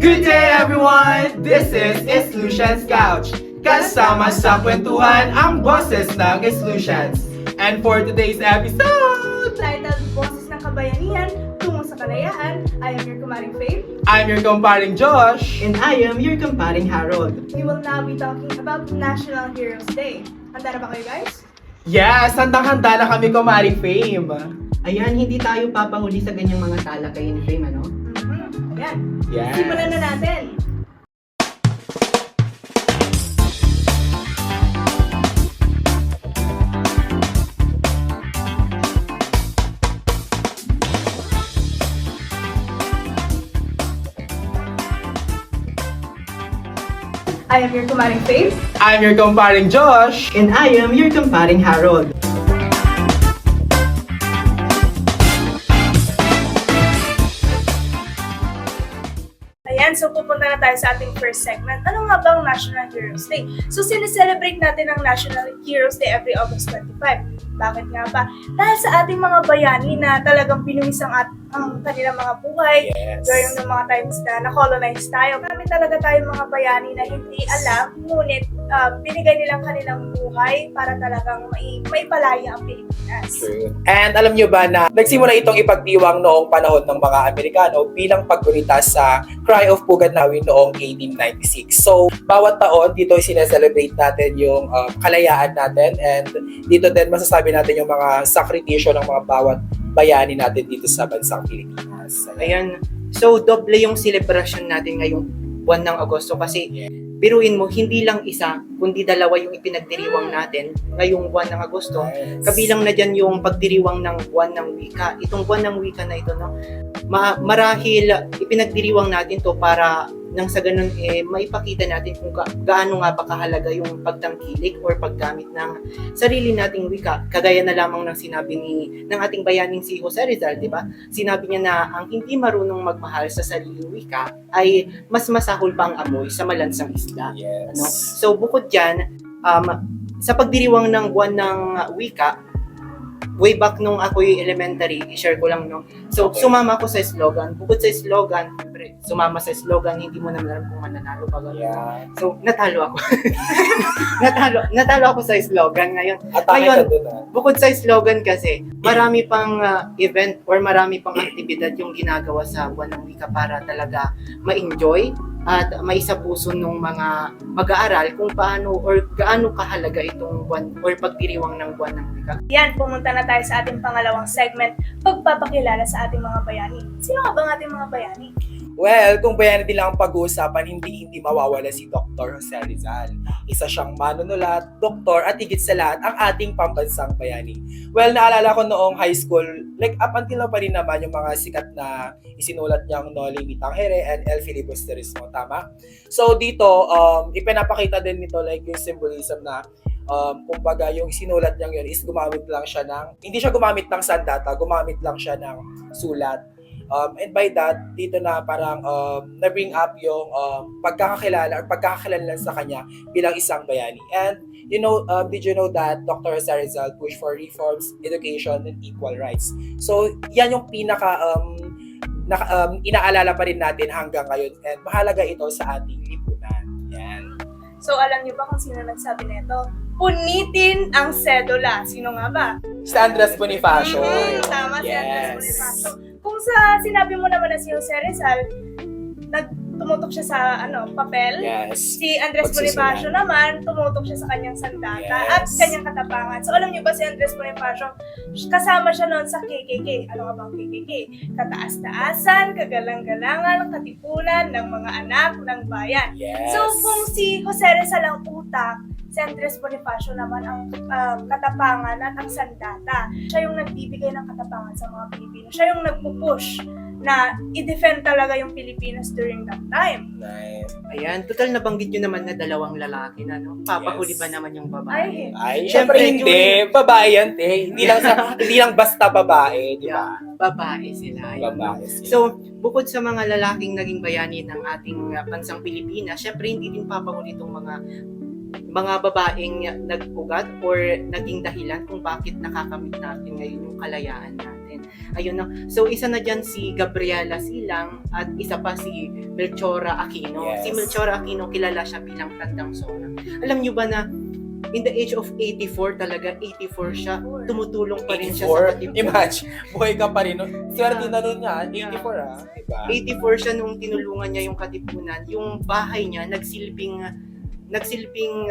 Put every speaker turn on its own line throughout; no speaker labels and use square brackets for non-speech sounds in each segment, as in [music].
Good day everyone! This is Islutions Couch. Kasama sa kwentuhan ang bosses ng Islutions. And for today's episode,
Titled Boses ng Kabayanihan, Tungo sa Kalayaan, I am your kumaring Faith.
I'm your comparing Josh.
And I am your comparing Harold.
We will now be talking about National Heroes Day. Handa na ba kayo guys?
Yes, handang-handa na kami kumaring Fame.
Ayan, hindi tayo papahuli sa ganyang mga talakayin ni Fame, ano?
Yes.
Simulan na natin. I am your kumaring Faith.
I'm your comparing Josh.
And I am your comparing Harold.
Ayan, so pupunta na tayo sa ating first segment. Ano nga bang National Heroes Day? So, sineselebrate natin ang National Heroes Day every August 25. Bakit nga ba? Dahil sa ating mga bayani na talagang pinuwis ang, at, ang kanilang mga buhay
Yes.
during ng mga times na na-colonize tayo. Marami talaga tayong mga bayani na hindi alam, ngunit ah, binigay nilang kanilang buhay para talagang mai maipalaya ang Pilipinas.
True. And alam nyo ba na nagsimula itong ipagdiwang noong panahon ng mga Amerikano bilang paggunita sa Cry of Pugadnawi noong 1896. So, bawat taon dito sineselebrate natin yung um, kalayaan natin and dito din masasabi natin yung mga sakripisyo ng mga bawat bayani natin dito sa bansang Pilipinas.
Ayan, so doble yung celebration natin ngayong buwan ng Agosto kasi biruin mo, hindi lang isa, kundi dalawa yung ipinagdiriwang natin ngayong buwan ng Agosto. Kabilang na dyan yung pagdiriwang ng buwan ng wika. Itong buwan ng wika na ito, no, ma- marahil ipinagdiriwang natin to para nang sa ganun eh maipakita natin kung ka- gaano nga ba kahalaga yung pagtangkilik or paggamit ng sarili nating wika. Kagaya na lamang ng sinabi ni ng ating bayaning si Jose Rizal, di ba? Sinabi niya na ang hindi marunong magmahal sa sariling wika ay mas masahol pa ang amoy sa malansang isda.
Yes.
Ano? So bukod dyan, um, sa pagdiriwang ng buwan ng wika, way back nung ako'y elementary, i-share ko lang, no? So,
Okay.
sumama ako sa slogan. Bukod sa slogan, syempre, sumama sa slogan, hindi mo naman alam kung mananalo pa ba.
Yeah.
So, natalo ako. [laughs] natalo, natalo ako sa slogan ngayon.
Atake
Ngayon,
dun ah.
Bukod sa slogan kasi, marami pang uh, event or marami pang aktibidad yung ginagawa sa buwan ng wika para talaga ma-enjoy at maisapuso ng mga mag-aaral kung paano or gaano kahalaga itong buwan or pagdiriwang ng buwan ng wika.
Yan, pumunta na tayo sa ating pangalawang segment, pagpapakilala sa ating mga bayani. Sino nga ba ang ating mga bayani?
Well, kung bayani din lang ang pag-uusapan, hindi hindi mawawala si Dr. Jose Rizal. Isa siyang manunulat, doktor, at higit sa lahat, ang ating pambansang bayani. Well, naalala ko noong high school, like up until now pa rin naman yung mga sikat na isinulat niyang Noli Me Tangere and El Filibusterismo, tama? So dito, um, ipinapakita din nito like yung symbolism na um, kumbaga yung isinulat niyang yun is gumamit lang siya ng, hindi siya gumamit ng sandata, gumamit lang siya ng sulat. Um, and by that, dito na parang um, na-bring up yung um, pagkakakilala or pagkakakilala sa kanya bilang isang bayani. And you know, um, did you know that Dr. Jose Rizal pushed for reforms, education, and equal rights? So, yan yung pinaka um, naka, um, inaalala pa rin natin hanggang ngayon and mahalaga ito sa ating lipunan. Yan.
So, alam niyo ba kung sino nagsabi nito? Punitin ang sedula. Sino nga ba?
Si Andres Bonifacio.
Mhm, tama si Andres
Yes.
Bonifacio. Kung sa sinabi mo naman na si Jose Rizal, nagtumutok siya sa ano, papel.
Yes.
Si Andres. Bonifacio naman, tumutok siya sa kanyang sandata
Yes.
at kanyang katapangan. So alam niyo ba si Andres Bonifacio, kasama siya noon sa KKK. Ano nga bang KKK? Kataas-taasan, kagalang-galangan, katipunan ng mga anak ng bayan.
Yes.
So kung si Jose Rizal ang utak, si Andres Bonifacio naman ang um, katapangan at ang sandata. Siya yung nagbibigay ng katapangan sa mga Pilipino. Siya yung nagpupush na i-defend talaga yung Pilipinas during that time.
Nice.
Ayan, total nabanggit nyo naman na dalawang lalaki na, no? Papahuli
Yes.
ba naman yung
Ay,
babae?
Ay,
Siyempre,
syempre hindi. Babae yan, te. Hindi lang, sa, [laughs] hindi lang basta babae, di ba?
Babae sila. Ayun.
Babae. sila.
So, bukod sa mga lalaking naging bayani ng ating uh, bansang Pilipinas, syempre hindi din papahuli itong mga mga babaeng nag-ugat or naging dahilan kung bakit nakakamit natin ngayon yung kalayaan natin. Ayun no. So isa na dyan si Gabriela Silang at isa pa si Melchora Aquino.
Yes.
Si Melchora Aquino kilala siya bilang Tandang Sora. Alam nyo ba na in the age of 84 talaga, 84 siya, tumutulong pa rin siya sa
84.
katipunan.
Imagine, buhay ka pa rin. no? Swerte na nun niya, 84 ah. Diba?
84 siya nung tinulungan niya yung katipunan. Yung bahay niya nagsilbing nagsilbing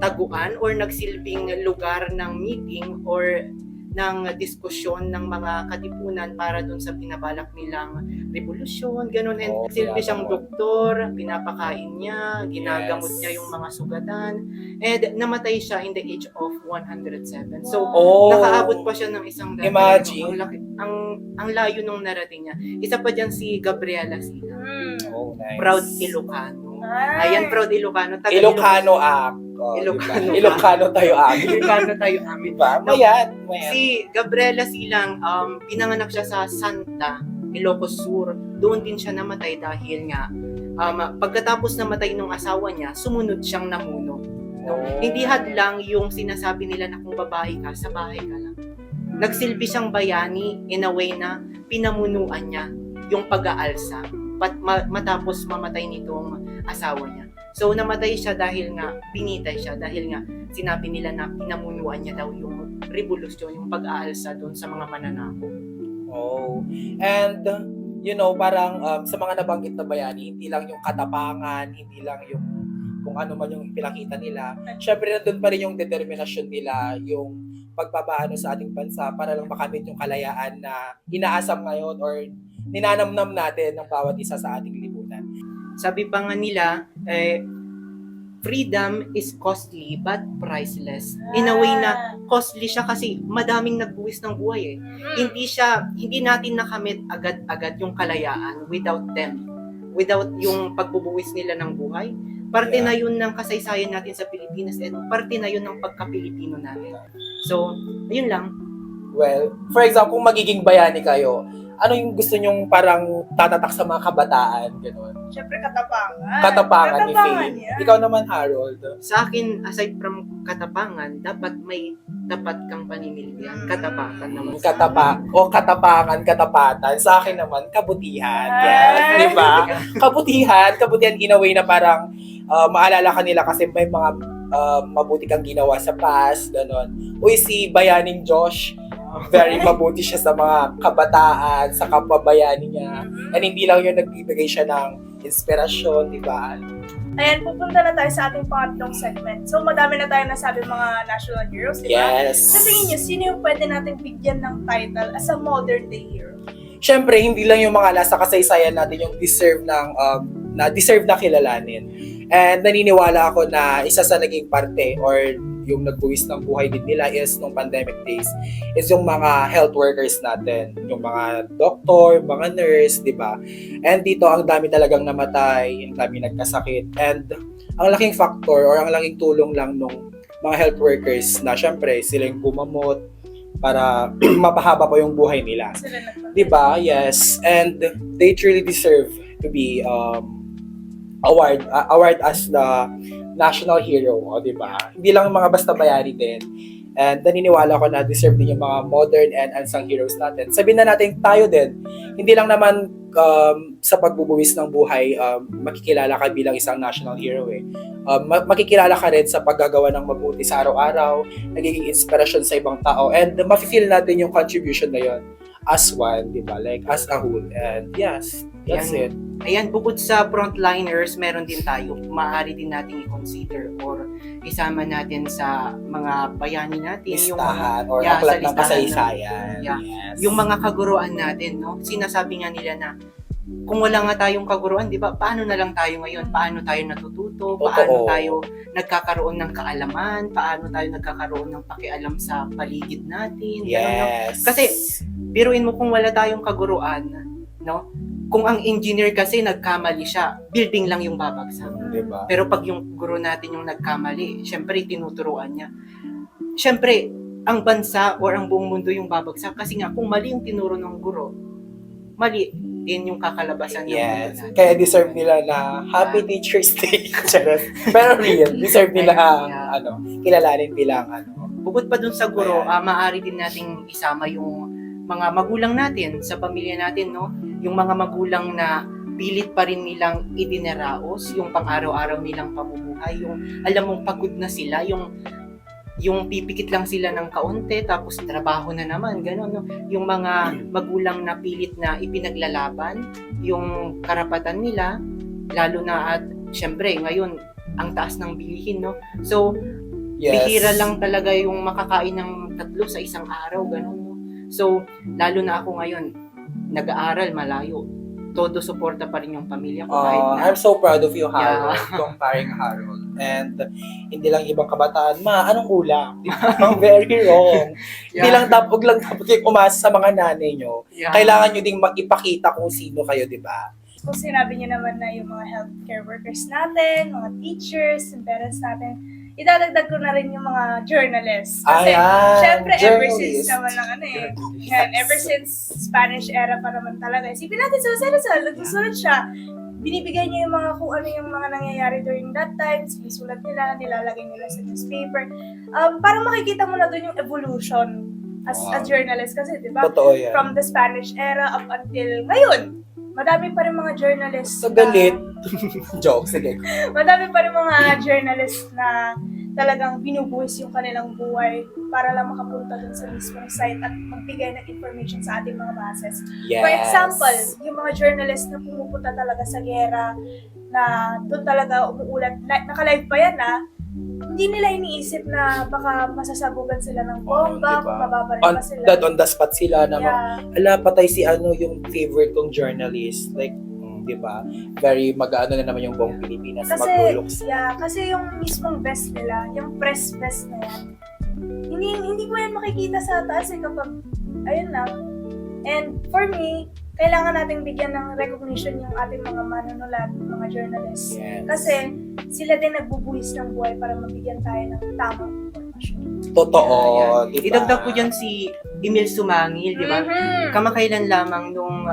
taguan or nagsilbing lugar ng meeting or ng diskusyon ng mga katipunan para dun sa pinabalak nilang revolusyon, ganun. And
Oo,
silbi siyang
kaya naman.
doktor, pinapakain niya, ginagamot
Yes.
niya yung mga sugatan, and namatay siya in the age of 107. So,
Oh,
nakaabot pa siya ng isang dati.
Imagine.
Ang, laki, ang, ang layo nung narating niya. Isa pa dyan si Gabriela Sila.
Hmm.
Oh, nice.
Proud Ilocano.
Ay.
Ayan, proud Ilocano. Taga
Ilocano act. Oh,
Ilocano
diba? Ilocano tayo act.
Ilocano tayo amin.
Diba? Mayan. Mayan.
Si Gabriela Silang, um, pinanganak siya sa Santa, Ilocos Sur. Doon din siya namatay dahil nga, um, pagkatapos namatay ng asawa niya, sumunod siyang namuno. No?
Oh.
Hindi hadlang yung sinasabi nila na kung babae ka, sa bahay ka lang. Nagsilbi siyang bayani in a way na pinamunuan niya yung pag-aalsa pat, ma- matapos mamatay nitong asawa niya. So namatay siya dahil nga pinitay siya dahil nga sinabi nila na pinamunuan niya daw yung revolusyon, yung pag-aalsa doon sa mga mananako.
Oh. And, you know, parang um, sa mga nabanggit na bayani, hindi lang yung katapangan, hindi lang yung kung ano man yung pinakita nila. Syempre, nandun pa rin yung determinasyon nila, yung pagpapaano sa ating bansa para lang makamit yung kalayaan na inaasam ngayon or ninanamnam natin ng bawat isa sa ating lipunan.
Sabi pa nga nila, eh, freedom is costly but priceless. In a way na costly siya kasi madaming nagbuwis ng buhay eh.
Hmm.
hindi siya hindi natin nakamit agad-agad yung kalayaan without them without yung pagbubuwis nila ng buhay parte
Yeah.
na yun ng kasaysayan natin sa Pilipinas and parte na yun ng pagka-Pilipino natin so ayun lang
Well, for example, kung magiging bayani kayo, ano yung gusto nyong parang tatatak sa mga kabataan, gano'n?
Siyempre katapangan.
Katapangan ni
Katapangan
Faye.
yan.
Ikaw naman, Harold.
sa akin aside from katapangan dapat may tapat kang panimilya
Mm.
katapakan naman
Katapa o katapangan, katapatan. Sa akin naman, kabutihan.
Ay.
Yes, di ba? Kabutihan, kabutihan in a way na parang uh, maalala ka nila kasi may mga uh, mabuti kang ginawa sa past, gano'n. Uy, si Bayaning Josh, very mabuti siya sa mga kabataan, sa kapabayani niya.
Mhm.
And hindi lang yun nagbibigay siya ng inspirasyon, di ba?
Ayan, pupunta na tayo sa ating pangatlong segment. So, madami na tayo nasabi mga national heroes, di ba?
Yes.
Sa tingin niyo, sino yung pwede natin bigyan ng title as a modern day hero?
Siyempre, hindi lang yung mga nasa kasaysayan natin yung deserve ng, um, na deserve na kilalanin. And naniniwala ako na isa sa naging parte or yung nagbuwis ng buhay din nila is nung pandemic days is yung mga health workers natin. Yung mga doktor, mga nurse, di ba? And dito, ang dami talagang namatay, ang dami nagkasakit. And ang laking factor or ang laking tulong lang nung mga health workers na syempre sila yung bumamot para [clears throat] mapahaba pa yung buhay nila. 'di ba? Yes, and they truly deserve to be um award uh, award as the national hero, o 'di ba? Hindi lang mga basta bayani din. And naniniwala ko na deserve din yung mga modern and unsung heroes natin. Sabihin na natin tayo din, hindi lang naman um, sa pagbubuwis ng buhay, um, makikilala ka bilang isang national hero eh. Um, ma- makikilala ka rin sa paggagawa ng mabuti sa araw-araw, nagiging inspirasyon sa ibang tao, and ma-feel natin yung contribution na yon as one, di ba? Like, as a whole. And yes, that's
Yan.
it.
Ayan, bukod sa frontliners, meron din tayo. Maaari din nating i-consider or isama natin sa mga bayani natin. Yung mga,
Listahan or
Yeah,
aklat ng kasaysayan.
Yeah.
Yes.
yung mga kaguruan natin, no? Sinasabi nga nila na kung wala nga tayong kaguruan, di ba, paano na lang tayo ngayon? Paano tayo natututo? Paano
Totoo.
tayo nagkakaroon ng kaalaman? Paano tayo nagkakaroon ng pakialam sa paligid natin? Ganun, no?
Yes.
Kasi, Biruin mo kung wala tayong kaguruan, no? Kung ang engineer kasi nagkamali siya, building lang yung babagsak.
di ba?
Pero pag yung guro natin yung nagkamali, syempre tinuturuan niya. Syempre, ang bansa or ang buong mundo yung babagsak kasi nga kung mali yung tinuro ng guro, mali din yung kakalabasan ng mundo
Yes. Kaya deserve nila na Happy Teacher's Day. [laughs] Pero real, deserve nila
Yeah.
ano, kilalanin bilang ano.
Bukod pa dun sa guro,
Ayan.
ah, maaari din nating isama yung mga magulang natin sa pamilya natin, no? Yung mga magulang na pilit pa rin nilang idineraos yung pang-araw-araw nilang pamumuhay, yung alam mong pagod na sila, yung yung pipikit lang sila ng kaunti tapos trabaho na naman, gano'n, no? Yung mga magulang na pilit na ipinaglalaban yung karapatan nila, lalo na at syempre ngayon ang taas ng bilihin, no? So,
Yes.
bihira lang talaga yung makakain ng tatlo sa isang araw, ganun. So, lalo na ako ngayon, nag-aaral malayo. Todo suporta pa rin yung pamilya ko kahit
Uh,
na.
I'm so proud of you, Harold, comparing Harold. And hindi lang ibang kabataan, ma, anong ulam? [laughs] Ang very wrong. Hindi lang huwag lang dapat kayo umasa sa mga nanay nyo.
Yeah.
Kailangan nyo ding magipakita kung sino kayo, di ba?
Kung sinabi niyo naman na yung mga healthcare workers natin, mga teachers, yung parents natin, idadagdag ko na rin yung mga journalists. Kasi,
Ayan,
syempre, ever
journalist.
since naman lang ano eh. Yan, ever since Spanish era pa naman talaga. Isipin natin sa Rizal, nagsusulat siya. Binibigay niya yung mga kung ano yung mga nangyayari during that time, sinusulat nila, nilalagay nila sa newspaper. Um, parang makikita mo na doon yung evolution as a
Wow.
journalist kasi, di ba?
Totoo yan.
From the Spanish era up until ngayon. Madami pa rin mga journalists.
Sa
na-
galit. [laughs] Joke, sige.
madami pa rin mga journalists na talagang binubuhis yung kanilang buhay para lang makapunta dun sa mismong site at magbigay ng information sa ating mga masses.
Yes.
For example, yung mga journalists na pumupunta talaga sa gera, na doon talaga umuulat, na, naka-live pa yan ah, hindi nila iniisip na baka masasabugan sila ng
Oh,
bomba,
diba?
kung mababaril
On,
pa sila.
that on the spot sila na
yeah.
ala, patay si ano, yung favorite kong journalist. Like, mm, di ba? Very mag-ano na naman yung buong Pilipinas.
Kasi,
Magluluks.
yeah, kasi yung mismong best nila, yung press best na yan, hindi, hindi mo yan makikita sa taas eh kapag, ayun lang. And for me, kailangan nating bigyan ng recognition yung ating mga manunulat, mga journalists.
Yes.
Kasi sila din nagbubuhis ng buhay para mabigyan tayo ng tamang informasyon.
Totoo,
Yeah,
di ba?
Idagdag ko dyan si Emil Sumangil, di ba?
Mhm.
Kamakailan lamang nung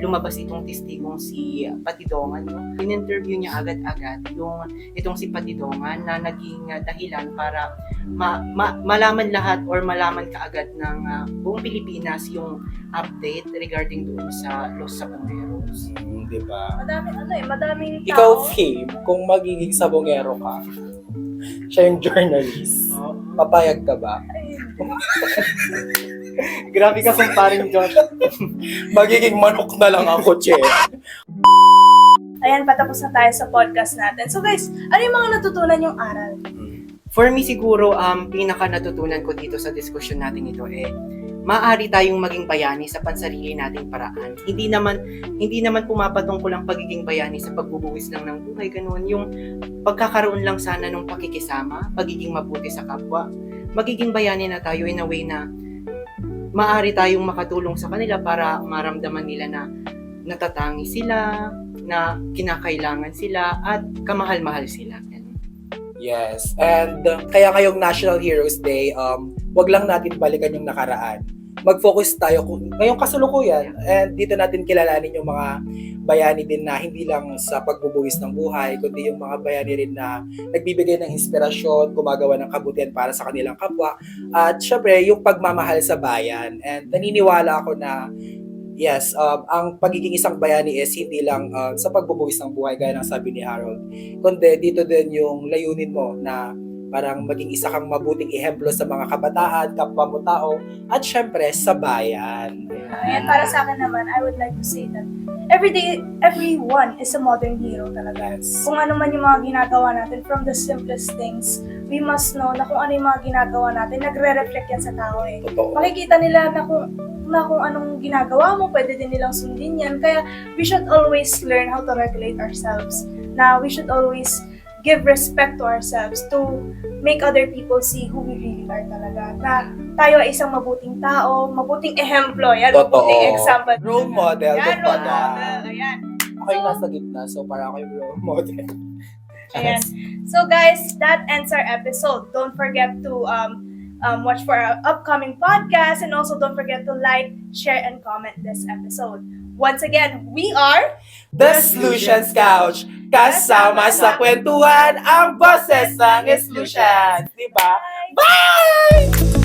lumabas itong testigong si Patidongan, no? In-interview niya agad-agad yung itong si Patidongan na naging uh, dahilan para ma- ma- malaman lahat or malaman kaagad ng uh, buong Pilipinas yung update regarding doon sa Los Sabangeros.
Mm, di ba?
Madami, ano eh, madaming tao.
Ikaw, Fame, kung magiging sabongero ka, siya yung journalist. Papayag ka ba?
Ay, [laughs] [laughs]
Grabe ka kung paring Josh. [laughs]
Magiging manok na lang ako, Che.
Ayan, patapos na tayo sa podcast natin. So guys, ano yung mga natutunan yung aral?
For me siguro, um, pinaka natutunan ko dito sa diskusyon natin ito eh, maaari tayong maging bayani sa pansarili nating paraan. Hindi naman hindi naman pumapatungkol ang pagiging bayani sa pagbubuwis lang ng buhay, ganun. Yung pagkakaroon lang sana ng pakikisama, pagiging mabuti sa kapwa. Magiging bayani na tayo in a way na maaari tayong makatulong sa kanila para maramdaman nila na natatangi sila, na kinakailangan sila, at kamahal-mahal sila.
Yes. And uh, kaya ngayong National Heroes Day, um, wag lang natin balikan yung nakaraan. Mag-focus tayo ngayong kasulukuyan and dito natin kilalanin yung mga bayani din na hindi lang sa pagbubuwis ng buhay, kundi yung mga bayani rin na nagbibigay ng inspirasyon, gumagawa ng kabutihan para sa kanilang kapwa, at syempre yung pagmamahal sa bayan. And naniniwala ako na yes, um, ang pagiging isang bayani is hindi lang uh, sa pagbubuwis ng buhay, gaya ng sabi ni Harold, kundi dito din yung layunin mo na parang maging isa kang mabuting ehemplo sa mga kabataan, kapwa mo tao, at syempre sa bayan.
Ayan, para sa akin naman, I would like to say that every day, everyone is a modern hero talaga.
Yes.
Kung ano man yung mga ginagawa natin, from the simplest things, we must know na kung ano yung mga ginagawa natin, nagre-reflect yan sa tao eh.
Totoo.
Makikita nila na kung na kung anong ginagawa mo, pwede din nilang sundin yan. Kaya we should always learn how to regulate ourselves. Na we should always give respect to ourselves to make other people see who we really are talaga. Na tayo ay isang mabuting tao, mabuting ehemplo. Yan,
Totoo.
mabuting example.
Role model.
Yan, role model. Ayan.
Ako yung nasa gitna, so para ako yung role model. [laughs]
Ayan. So guys, that ends our episode. Don't forget to um, um, watch for our upcoming podcast and also don't forget to like, share, and comment this episode. Once again, we are
The Solutions Couch. Kasama sa kwentuhan ang boses ng Solutions. Diba? Bye!